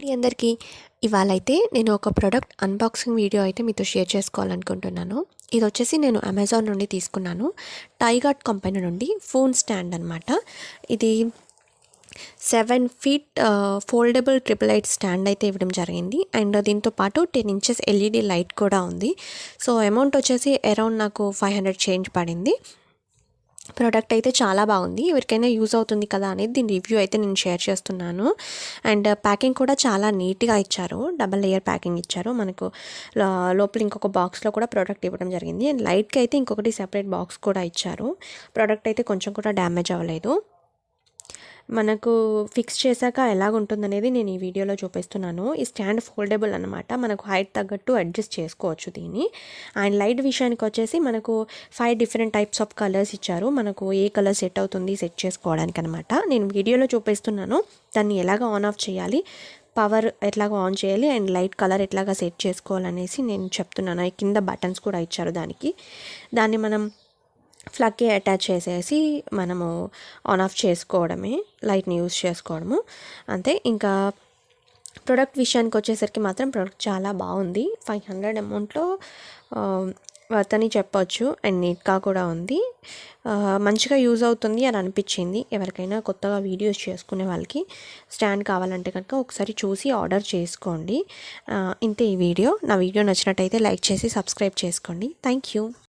మీ అందరికీ ఇవాళ అయితే నేను ఒక ప్రోడక్ట్ అన్బాక్సింగ్ వీడియో అయితే మీతో షేర్ చేసుకోవాలనుకుంటున్నాను. ఇది వచ్చేసి నేను అమెజాన్ నుండి తీసుకున్నాను. టైగాట్ కంపెనీ నుండి ఫోన్ స్టాండ్ అనమాట ఇది seven feet foldable triple light stand అయితే ఇవ్వడం జరిగింది. అండ్ దీంతో పాటు టెన్ ఇంచెస్ ఎల్ఈడి లైట్ కూడా ఉంది. సో అమౌంట్ వచ్చేసి అరౌండ్ నాకు ఫైవ్ హండ్రెడ్ చేంజ్ పడింది. ప్రోడక్ట్ అయితే చాలా బాగుంది. ఎవరికైనా యూజ్ అవుతుంది కదా అనేది దీని రివ్యూ అయితే నేను షేర్ చేస్తున్నాను. అండ్ ప్యాకింగ్ కూడా చాలా నీట్గా ఇచ్చారు. డబల్ లేయర్ ప్యాకింగ్ ఇచ్చారు. మనకు లోపల ఇంకొక బాక్స్లో కూడా ప్రోడక్ట్ ఇవ్వడం జరిగింది. అండ్ లైట్కి అయితే ఇంకొకటి సెపరేట్ బాక్స్ కూడా ఇచ్చారు. ప్రోడక్ట్ అయితే కొంచెం కూడా డ్యామేజ్ అవ్వలేదు. మనకు ఫిక్స్ చేశాక ఎలాగుంటుందనేది నేను ఈ వీడియోలో చూపిస్తున్నాను. ఈ స్టాండ్ ఫోల్డబుల్ అనమాట మనకు హైట్ తగ్గట్టు అడ్జస్ట్ చేసుకోవచ్చు దీన్ని. అండ్ లైట్ విషయానికి వచ్చేసి మనకు five different types of colours ఇచ్చారు. మనకు ఏ కలర్ సెట్ అవుతుంది సెట్ చేసుకోవడానికి అనమాట నేను వీడియోలో చూపిస్తున్నాను. దాన్ని ఎలాగ ఆన్ ఆఫ్ చేయాలి పవర్ ఎట్లాగ ఆన్ చేయాలి అండ్ లైట్ కలర్ ఎట్లాగా సెట్ చేసుకోవాలనేసి నేను చెప్తున్నాను. కింద బటన్స్ కూడా ఇచ్చారు దానికి. దాన్ని మనం ఫ్లగ్కి అటాచ్ చేసేసి మనము ఆన్ ఆఫ్ చేసుకోవడమే లైట్ని యూస్ చేసుకోవడము. అంతే ఇంకా ప్రొడక్ట్ విషయానికి వచ్చేసరికి మాత్రం ప్రొడక్ట్ చాలా బాగుంది. ఫైవ్ హండ్రెడ్ అమౌంట్లో వర్త్ అని చెప్పొచ్చు. అండ్ నీట్గా కూడా ఉంది. మంచిగా యూజ్ అవుతుంది అని అనిపించింది. ఎవరికైనా కొత్తగా వీడియోస్ చేసుకునే వాళ్ళకి స్టాండ్ కావాలంటే కనుక ఒకసారి చూసి ఆర్డర్ చేసుకోండి. ఇంతే ఈ వీడియో. నా వీడియో నచ్చినట్టయితే లైక్ చేసి సబ్స్క్రైబ్ చేసుకోండి. Thank you